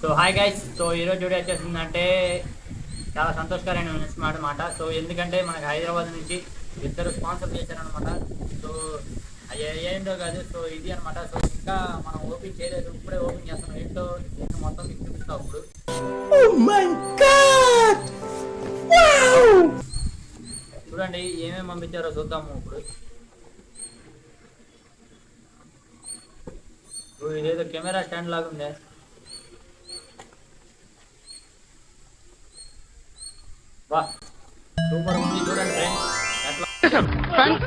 So hi guys so ఈరోజు video వచ్చేసిందంటే చాలా సంతోషకరమైన న్యూస్ మాట మాట. సో ఎందుకంటే మనకి హైదరాబాద్ నుంచి ఇద్దరు స్పాన్సర్ చేశారనమాట సో ఏంటో కాదు. సో ఇది అనమాట సో ఇంకా మనం ఓపెన్ చేయలేదు. ఇప్పుడే ఓపెన్ చేస్తాం. ఏంటో మొత్తం మీకు చూపిస్తాం ఇప్పుడు చూడండి ఏమేమి పంపించారో చూద్దాము ఇప్పుడు. ఇదేదో కెమెరా స్టాండ్ లాగా ఉందే వా సూపర్ ఉంది చూడండి friends.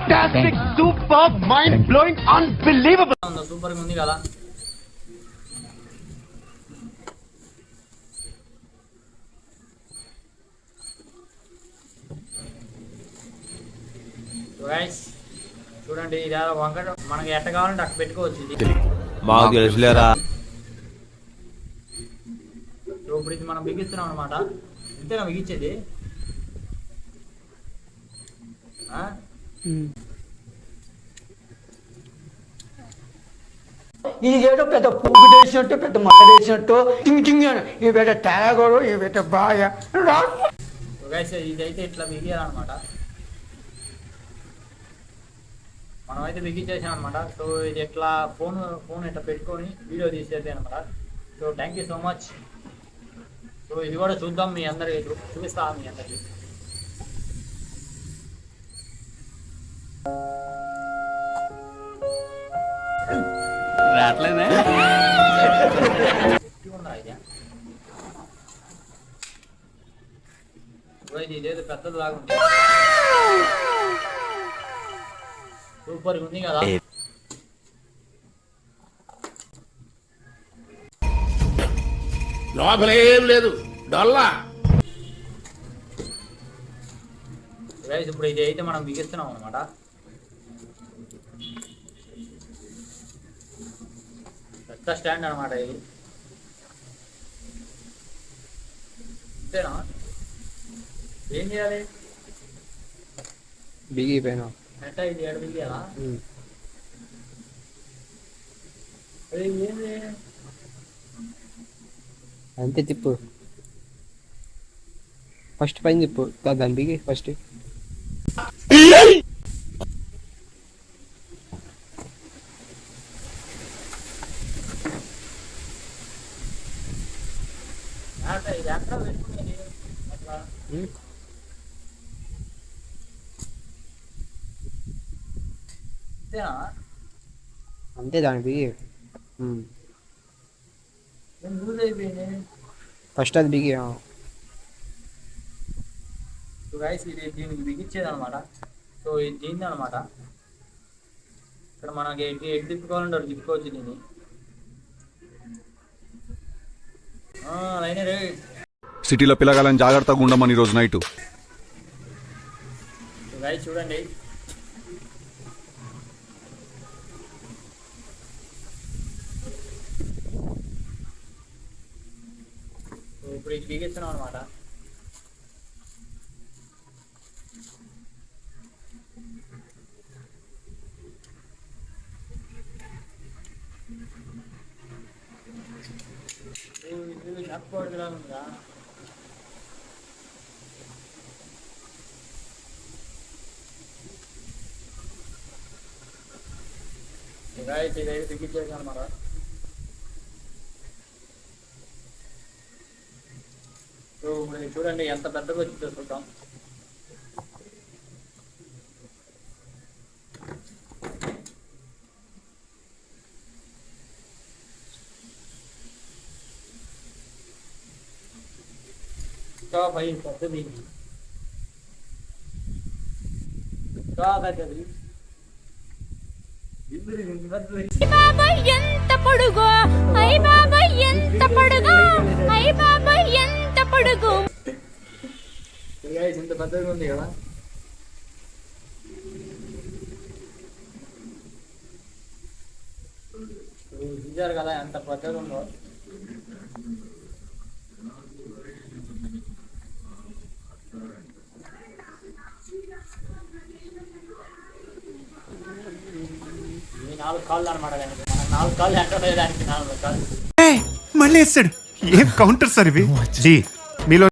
superb, mind blowing, unbelievable. ఉందో సూపర్ ఉంది కదా. గైస్ చూడండి ఇది ఏదో వంకట. మనకి ఎట్ట కావాలంటే అక్కడ పెట్టుకోవచ్చు ఇది. మాకు తెలుసులేరా? సో ఇప్పుడు ఇది మనం బిగిస్తున్నాం అనమాట ఇంతేనా బిగించేది? ఇదేదో పెద్ద పూగుడు వేసినట్టు పెద్ద మొక్క వేసినట్టు టింగ్ టింగ్ ఈ పెద్ద తేగడు ఈ పెద్ద బాయ. ఇదైతే ఇట్లా బిగియాలన్నమాట మనం అయితే బిగించేసాం అనమాట సో ఇది ఎట్లా ఫోన్ ఫోన్ ఇట్లా పెట్టుకొని వీడియో తీసేది అనమాట so thank you so much so ఇది కూడా చూద్దాం మీ అందరికి చూ- మీ అందరికి. రావట్లేదే? సూపర్ ఉంది కదా? లోపలేం లేదు. డొల్లా. ఇప్పుడు ఇది అయితే మనం బిగిస్తున్నాం అనమాట పెద్ద స్టాండ్ అనమాట ఇది అంతేనా ఏం చేయాలి బిగిపోయినా ఎట్ట ఇది ఏడు బిగియాలా అది ఏంది అంతే తిప్పు ఫస్ట్ పైన తిప్పు దా- దాన్ని బిగి ఫస్ట్ అంతే దాన్ని బిగి నేను లూజ్ అయిపోయింది ఫస్ట్ అది బిగి ఆ. సో గైస్ ఇది దీనికి బిగించేది అనమాట సో ఇది దీన్ని అనమాట ఇక్కడ మనకి ఎటు ఎటు తిప్పుకోవాలంటే అటు తిప్పుకోవచ్చు దీన్ని సిటీలో పిల్లగాలని జాగ్రత్తగా ఉండమని ఈరోజు నైటు. చూడండి. ఇప్పుడు ఇది బిగిస్తున్నాం అనమాట ఇది నక్కూడదులా ఇదైతే ఇప్పుడు చూడండి ఎంత పెద్దగా వచ్చిందో చూద్దాం. పెద్దది బాబాయ్ ఎంత పొడుగో. అయ్య బాబాయ్ ఎంత పొడుగో. అయ్య బాబాయ్ ఎంత పొడుగు. ఇంత పెద్దగా ఉంది కదా. చూశారు కదా ఎంత పెద్దగా ఉందో ఈ నాలుగు కాళ్ళు అనమాట నాలుగు కాళ్ళు ఎంత దానికి నాలుగు కాళ్ళు. మళ్ళీ వేస్తాడు. ఏం కౌంటర్ సార్ ఇవి? జీ మీలో